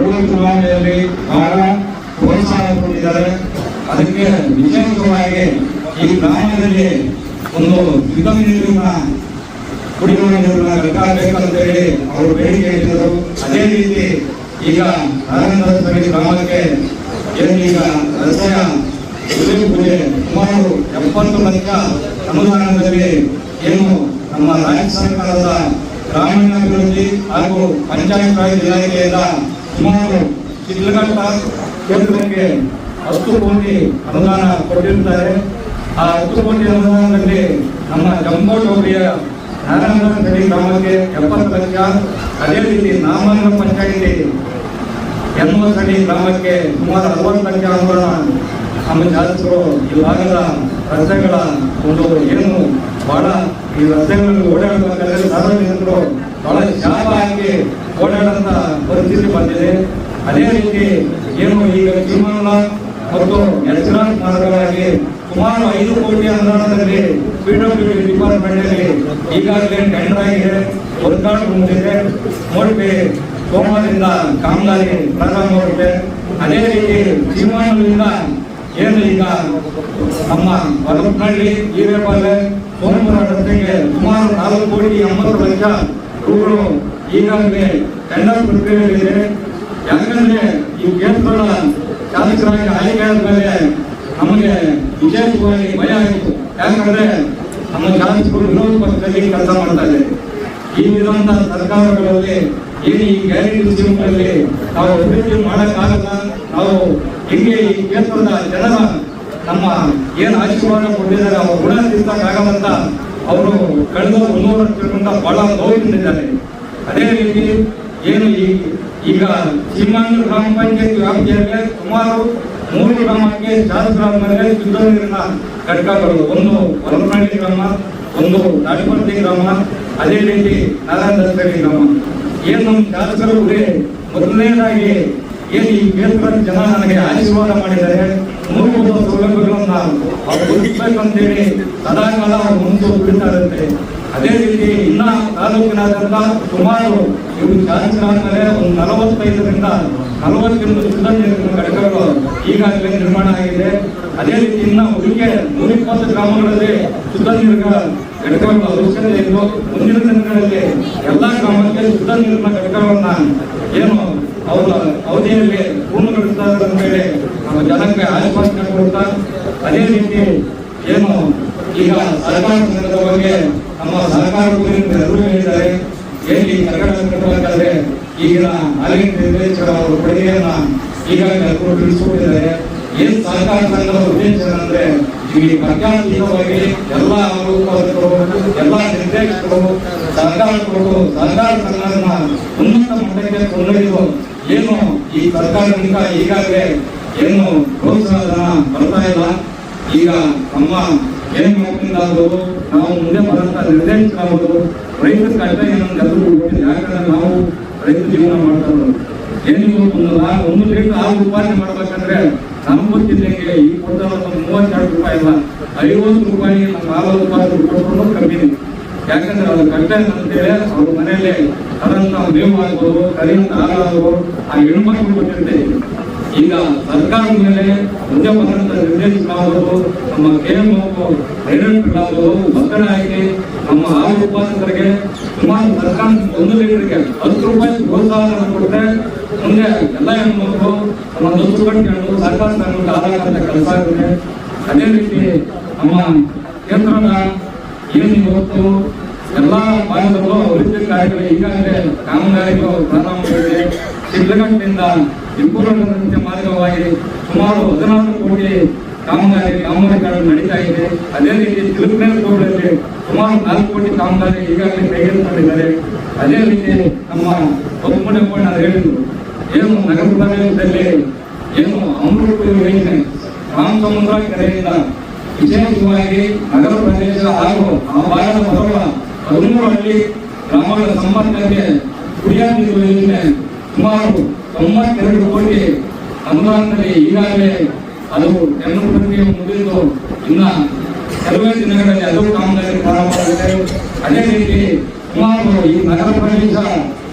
ಚುನಾವಣೆಯಲ್ಲಿ ಬಹಳ ಪ್ರೋತ್ಸಾಹ ಕೊಟ್ಟಿದ್ದಾರೆ ಅದಕ್ಕೆ ವಿಶೇಷವಾಗಿ ಈ ಗ್ರಾಮದಲ್ಲಿ ಒಂದು ಯುದ್ಧ ನೀರಿನ ಕುಡಿಯುವ ನೀರನ್ನ ಬೇಕಾಗಬೇಕಂತ ಹೇಳಿ ಅವರು ಬೇಡಿಕೆ ಇಟ್ಟರು ಅದೇ ರೀತಿ ಈಗ ನಾರಾಯಣಸ್ವಾಮಿ ಗ್ರಾಮಕ್ಕೆ ಏನು ಈಗ ರಸ್ತೆಯ ಪೂಜೆ ಸುಮಾರು ಎಪ್ಪತ್ತು ಲಕ್ಷ ಅನುದಾನದಲ್ಲಿ ಏನು ನಮ್ಮ ರಾಜ್ಯ ಸರ್ಕಾರದ ಗ್ರಾಮೀಣಾಭಿವೃದ್ಧಿ ಹಾಗೂ ಪಂಚಾಯತ್ ರಾಜ್ ಇಲಾಖೆಯಿಂದ ಸುಮಾರು ಶಿಡ್ಲಘಟ್ಟ ಕೇಂದ್ರಕ್ಕೆ ಹತ್ತು ಕೋಟಿ ಅನುದಾನ ಕೊಟ್ಟಿರುತ್ತಾರೆ ಆ ಹತ್ತು ಕೋಟಿ ಅನುದಾನದಲ್ಲಿ ನಮ್ಮ ಹೋಬಳಿಯ ನಾರಾಯಣಗಡಿ ಗ್ರಾಮಕ್ಕೆ ಎಪ್ಪತ್ತು ಲಕ್ಷ ಅದೇ ರೀತಿ ನಾಮಂಗಲ ಪಂಚಾಯಿತಿ ಎನ್ನುವಸಡಿ ಗ್ರಾಮಕ್ಕೆ ಸುಮಾರು ಅರವತ್ತು ಲಕ್ಷ ಅನುದಾನ ನಮ್ಮ ಶಾಸಕರು ಈ ಭಾಗದ ರಸ್ತೆಗಳ ಒಂದು ಏನು ಬಹಳ ಈ ರಸ್ತೆಗಳಲ್ಲಿ ಓಡಾಡಬೇಕಾದ್ರೆ ಸಾರ್ವಜನಿಕರು ಬಹಳ ಪರಿಸ್ಥಿತಿ ಬಂದಿದೆ ಅದೇ ರೀತಿ ಏನು ಈಗ ತೀರ್ಮಾನ ಮತ್ತು ಎಲೆಕ್ಟ್ರಾನಿಕ್ ಮಾರ್ಗವಾಗಿ ಸುಮಾರು ಐದು ಕೋಟಿ ಅನುದಾನದಲ್ಲಿ ಪಿಡಬ್ಲ್ಯೂ ಡಿಪಾರ್ಟ್ಮೆಂಟ್ ಅಲ್ಲಿ ಈಗಾಗಲೇ ಟೆಂಡರ್ ಆಗಿದೆ ವರ್ಕೌಟ್ ಮುಂದಿದೆ ನೋಡಿ ಸೋಮವಾರದಿಂದ ಕಾಮಗಾರಿ ಪ್ರಾರಂಭವಾಗುತ್ತೆ ಅದೇ ರೀತಿ ತೀರ್ಮಾನದಿಂದ ಏನು ಈಗ ನಮ್ಮ ಹೊರಪನಹಳ್ಳಿ ಹಿರೇಪಾಲೆ ಸೋಮಪುರ ರಸ್ತೆಗೆ ಸುಮಾರು ನಾಲ್ಕು ಕೋಟಿ ಎಂಬತ್ತು ಲಕ್ಷ ರೂಗಳು ಈಗಾಗಲೇ ಟೆಂಡರ್ ಪ್ರಕ್ರಿಯೆಯಲ್ಲಿದೆ ಯಾಕಂದ್ರೆ ಈ ಕೇಂದ್ರಗಳ ಶಾಸಕರಾಗಿ ಆಯ್ಕೆ ಆದ್ಮೇಲೆ ನಮಗೆ ವಿಶೇಷವಾಗಿ ಭಯ ಆಯಿತು. ಯಾಕಂದ್ರೆ ನಮ್ಮ ಶಾಸಕರು ವಿರೋಧ ಪಕ್ಷದಲ್ಲಿ ಕೆಲಸ ಮಾಡ್ತಾ ಇದ್ದಾರೆ. ಈ ವಿಧವಾದ ಸರ್ಕಾರಗಳಲ್ಲಿ ಏನು ಈ ಗ್ಯಾರಂಟಿ ಸಿಂಪಲ್ಲಿ ನಾವು ಅಭಿವೃದ್ಧಿ ಮಾಡೋಕ್ಕಾಗಲ್ಲ. ನಾವು ಹೆಂಗೆ ಈ ಕ್ಷೇತ್ರದ ಜನರ ನಮ್ಮ ಏನು ಆಶೀರ್ವಾದ ಕೊಟ್ಟಿದ್ದಾರೆ ಅವ್ರ ಗುಣ ತಿರ್ಸಕ್ಕಾಗಲ್ಲಂತ ಅವರು ಕಳೆದ ಒಂದೂವರೆ ವರ್ಷಗಳಿಂದ ಬಹಳ ನೋವಿನಿದ್ದಾರೆ ಅದೇ ರೀತಿ ಏನು ಈಗ ಸೀಮಾಂಗ ಗ್ರಾಮ ಪಂಚಾಯತ್ ವ್ಯಾಪ್ತಿಯಲ್ಲಿ ಸುಮಾರು ಮೂರು ಗ್ರಾಮಕ್ಕೆ ಶಾಸಕರ ಗ್ರಾಮದಲ್ಲಿ ಶುದ್ಧ ನೀರಿನ ಘಟಕಗಳು ಒಂದು ಹೊರನಾಡಿ ಗ್ರಾಮ, ಒಂದು ನಾಡಿಪರ್ತಿ ಗ್ರಾಮ, ಅದೇ ರೀತಿ ನಾರಾಯಣಿ ಗ್ರಾಮ. ಏನು ಶಾಸಕರು ಗುರಿ ಮೊದಲನೇದಾಗಿ ಏನು ಈ ಕ್ಷೇತ್ರದ ಜನ ನನಗೆ ಆಶೀರ್ವಾದ ಮಾಡಿದ್ದಾರೆ. ಮೂಲಭೂತ ಸೌಲಭ್ಯಗಳನ್ನು ಗುರುತಿಸ್ಬೇಕಂತೇಳಿ ಸದಾಕಾಲ ಮುಂದೆ ಬಿಡ್ತಾ ಇರುತ್ತೆ ಅದೇ ರೀತಿ ಇನ್ನ ತಾಲೂಕಿನಾದ್ಯಂತ ಸುಮಾರು ಇವರು ಶಾಸಕರಾದ್ಮೇಲೆ ಒಂದು ನಲವತ್ತೈದರಿಂದ ನಲವತ್ತೊಂದು ಶುದ್ಧ ನೀರಿನ ಘಟಕಗಳು ಈಗಾಗಲೇ ನಿರ್ಮಾಣ ಆಗಿದೆ. ಅದೇ ರೀತಿ ಇನ್ನ ಉಳಿಕೆ ನೂರಿಪ್ಪತ್ತು ಗ್ರಾಮಗಳಲ್ಲಿ ಶುದ್ಧ ಘಟಕಗಳು ಅವಶ್ಯಕತೆ ಇದ್ದು ಮುಂದಿನ ದಿನಗಳಲ್ಲಿ ಎಲ್ಲಾ ಗ್ರಾಮಕ್ಕೆ ಶುದ್ಧ ನೀರಿನ ಘಟಕಗಳನ್ನ ಏನು ಅವರ ಅವಧಿಯಲ್ಲಿ ಪೂರ್ಣಗೊಳಿಸ್ತಾರೆ ಅಂತ ಹೇಳಿ ನಮ್ಮ ಜನಕ್ಕೆ ಆಶ್ವಾಸನೆ ಕೊಡ್ತಾ ಅದೇ ರೀತಿ ಏನು? ಈಗ ಸರ್ಕಾರ ಸಂಘದ ಬಗ್ಗೆ ನಮ್ಮ ಸರ್ಕಾರ ಎಲ್ಲರೂ ಹೇಳಿದ್ದಾರೆ ಈ ಕಟ್ಟಡ ಈಗಿನ ಅಲ್ಲಿನ ನಿರ್ದೇಶಕರ ಅವರು ಕೊಡುಗೆಯನ್ನ ಈಗಾಗಲೇ ಎಲ್ಲರೂ ತಿಳಿಸ್ಕೊಟ್ಟಿದ್ದಾರೆ. ಏನು ಸಹಕಾರ ಸಂಘದ ಉದ್ದೇಶ ಅಂದ್ರೆ ಈ ಪ್ರಜ್ಞಾತೀತವಾಗಿ ಎಲ್ಲ ಉತ್ಪಾದಕರು ಎಲ್ಲ ನಿರ್ದೇಶಕರು ಸರ್ಕಾರ ಕೊಟ್ಟು ಸಹಕಾರ ಸಂಘವನ್ನ ಉನ್ನತ ಮಟ್ಟಕ್ಕೆ ಕೊಂಡೊಯ್ದು ಏನು ಈ ಸರ್ಕಾರದಿಂದ ಈಗಾಗಲೇ ಏನು ಪ್ರೋತ್ಸಾಹ ಧನ ಬರ್ತಾ ಇಲ್ಲ. ಈಗ ನಮ್ಮ ಏನ್ ಮಾಡ್ಕೊಂಡಾದ್ರು ನಾವು ಮುಂದೆ ಬರಂತ ನಿರ್ದೇಶಕರಾದ್ರು ರೈತರ ಕಷ್ಟ ಏನಂತ ಎಲ್ಲರೂ ಯಾಕಂದ್ರೆ ನಾವು ರೈತ ಜೀವನ ಮಾಡ್ತಾ ಇರೋದು ಏನು ಒಂದು ಒಂದು ಲೀಟರ್ ಆರು ಉತ್ಪಾದನೆ ಮಾಡ್ಬೇಕಂದ್ರೆ ನಮ್ಮ ಗೊತ್ತಿದ್ದಂಗೆ ಈ ಕೊಡ್ತಾರ ಮೂವತ್ತೆರಡು ರೂಪಾಯಿ ಇಲ್ಲ ಐವತ್ತು ರೂಪಾಯಿ ನಮ್ಮ ರೂಪಾಯಿ ಉತ್ಪಾದನೆ ಕೊಟ್ಕೊಂಡು ಕಮ್ಮಿ. ಯಾಕಂದ್ರೆ ಅವ್ರ ಕಷ್ಟ ಅಂತೇಳಿ ಅವ್ರ ಮನೆಯಲ್ಲಿ ಅದನ್ನು ಮೇವು ಆಗ್ಬೋದು ಕರಿಯಂತ ಹಾಲು ಆ ಹೆಣ್ಮಕ್ಳು ಗೊತ್ತಿರ್ತೈತೆ. ಈಗ ಸರ್ಕಾರದ ಮೇಲೆ ಬಂದಂತ ನಿರ್ದೇಶಕರಾಗಬಹುದು ನಮ್ಮ ಕೆಎಂಒ ಡೈರೆಕ್ಟರ್ಗಳಾಗಬಹುದು ಒತ್ತಡ ಹಾಕಿ ನಮ್ಮ ಹಾಲು ಉತ್ಪಾದಕರಿಗೆ ಸುಮಾರು ಸರ್ಕಾರ ಒಂದು ಲೀಟರ್ಗೆ ಹತ್ತು ರೂಪಾಯಿ ಪ್ರೋತ್ಸಾಹ ಕೊಟ್ಟರೆ ಮುಂದೆ ಎಲ್ಲ ಹೆಣ್ಮಕ್ಳು ನಮ್ಮ ದೊಡ್ಡ ಗಂಟೆಗಳು ಸರ್ಕಾರ ಸಂಘಕ್ಕೆ ಆಧಾರ ಕೆಲಸ ಆಗುತ್ತೆ. ಅದೇ ರೀತಿ ನಮ್ಮ ಕೇಂದ್ರದ ಏನು ಇವತ್ತು, ಎಲ್ಲ ಭಾಗದಲ್ಲೂ ಅಭಿವೃದ್ಧಿ ಕಾರ್ಯಗಳು ಈಗಾಗಲೇ ಕಾಮಗಾರಿಗಳು ಪ್ರಾರಂಭಗೊಂಡಿದೆ ಶಿಡ್ಲಘಟ್ಟದಿಂದ ಇಂಪೂರ್ಣದಂತೆ ಮಾರ್ಗವಾಗಿದೆ. ಸುಮಾರು ಹದಿನಾರು ಕೋಟಿ ಕಾಮಗಾರಿ ಕಾಮಗಾರಿಗಳು ನಡೀತಾ ಇದೆ. ಅದೇ ರೀತಿ ತಿರುಪತಿ ರೋಡಲ್ಲಿ ಸುಮಾರು ನಾಲ್ಕು ಕೋಟಿ ಕಾಮಗಾರಿ ಈಗಾಗಲೇ ಕೈಗೆತ್ತಿಕೊಂಡಿದ್ದಾರೆ. ಅದೇ ರೀತಿ ನಮ್ಮ ಒಪ್ಪಂಡ ಹೇಳಿದ್ರು, ಏನು ನಗರ ಪ್ರದೇಶದಲ್ಲಿ ಏನು ಅಮೃತ ಯೋಜನೆ ರಾಮಸಮುದ್ರ ಕಡೆಯಿಂದ ವಿಶೇಷವಾಗಿ ನಗರ ಪ್ರದೇಶ ಹಾಗೂ ಆ ಭಾಗದ ಹೊರಗಳ ಹದಿಮೂರು ಹಳ್ಳಿ ಗ್ರಾಮಗಳ ಸಂಪರ್ಕಕ್ಕೆ ಕುಡಿಯ ನೀರು ಯೋಜನೆ ಸುಮಾರು ತೊಂಬತ್ತೆರಡು ಕೋಟಿ ಅನುದಾನದಲ್ಲಿ ಈಗಾಗಲೇ ಅದು ಟೆಂಡರ್ ಪ್ರಕ್ರಿಯೆ ಮುಗಿದು ಇನ್ನ ಕೆಲವೇ ದಿನಗಳಲ್ಲಿ ಅದು ಕಾಮಗಾರಿ ಪ್ರಾರಂಭವಾಗಿದೆ ಅದೇ ರೀತಿ ಸುಮಾರು ಈ ನಗರ ಪ್ರದೇಶ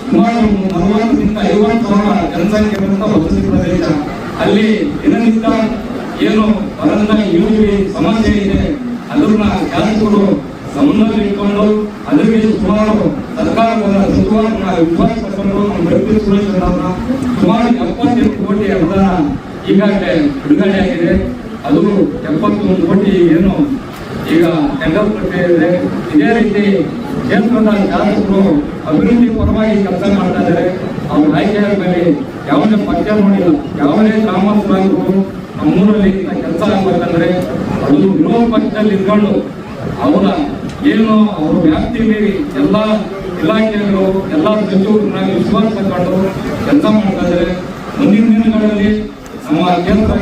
ಸುಮಾರು ನಲವತ್ತರಿಂದ ಐವತ್ತು ಸಾವಿರ ಜನಸಂಖ್ಯೆ ಬರುವಂತ ವಸತಿ ಪ್ರದೇಶ. ಅಲ್ಲಿ ದಿನನಿತ್ಯ ಏನು ಬರಂತ ಯೂರಿ ಸಮಸ್ಯೆ ಇದೆ ಅದನ್ನ ಶಾಸಕರು ಗಮನದಲ್ಲಿ ಇಟ್ಕೊಂಡು ಅದಕ್ಕೆ ಸುಮಾರು ಸರ್ಕಾರದ ಸುಮಾರು ವಿಶ್ವಾಸ ಪಟ್ಟರು ನಮ್ಮ ಅವರನ್ನ ಸುಮಾರು ಎಪ್ಪತ್ತೆಂಟು ಕೋಟಿ ಅನುದಾನ ಈಗಾಗಲೇ ಬಿಡುಗಡೆ ಆಗಿದೆ. ಅದು ಎಪ್ಪತ್ತೊಂದು ಕೋಟಿ ಏನು ಈಗ ಟೆಂಡರ್ ಪ್ರಕ್ರಿಯೆ ಇದೆ. ರೀತಿ ಕ್ಷೇತ್ರದ ಶಾಸಕರು ಅಭಿವೃದ್ಧಿ ಪರವಾಗಿ ಕೆಲಸ ಮಾಡ್ತಾ ಇದ್ದಾರೆ. ಅವ್ರ ಆಯ್ಕೆಯ ಮೇಲೆ ಯಾವುದೇ ಪಕ್ಷ ನೋಡಿಲ್ಲ ಯಾವುದೇ ಗ್ರಾಮಸ್ಥರಾದ್ರು ನಮ್ಮೂರಲ್ಲಿ ಕೆಲಸ ಆಗ್ಬೇಕಂದ್ರೆ ಅದು ವಿರೋಧ ಪಕ್ಷದಲ್ಲಿ ಇಟ್ಕೊಂಡು ಅವರ ಏನು ಅವ್ರ ವ್ಯಾಪ್ತಿ ಮೀರಿ ಎಲ್ಲ ಇಲಾಖೆಗಳು, ಎಲ್ಲ ಸಚಿವರನ್ನಾಗಿ ವಿಶ್ವಾಸ ಕಂಡು ಕೆಲಸ ಮಾಡ್ತಾ ಮುಂದಿನ ದಿನಗಳಲ್ಲಿ ನಮ್ಮ ಕೇಂದ್ರ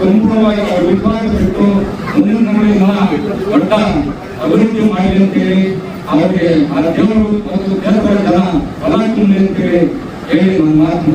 ಸಂಪೂರ್ಣವಾಗಿ ಅವರು ವಿಶ್ವಾಸ ಬಿಟ್ಟು ಮುಂದಿನ ದಿನಗಳಲ್ಲಿ ದೊಡ್ಡ ಅಭಿವೃದ್ಧಿ ಮಾಡಿ ಅಂತೇಳಿ ಅವರಿಗೆ ಆ ದೇವರು ಮತ್ತು ಕೇಂದ್ರ ಜನ ಫಲ ಅಂತೇಳಿ ಹೇಳಿ ನನ್ನ ಮಾತು.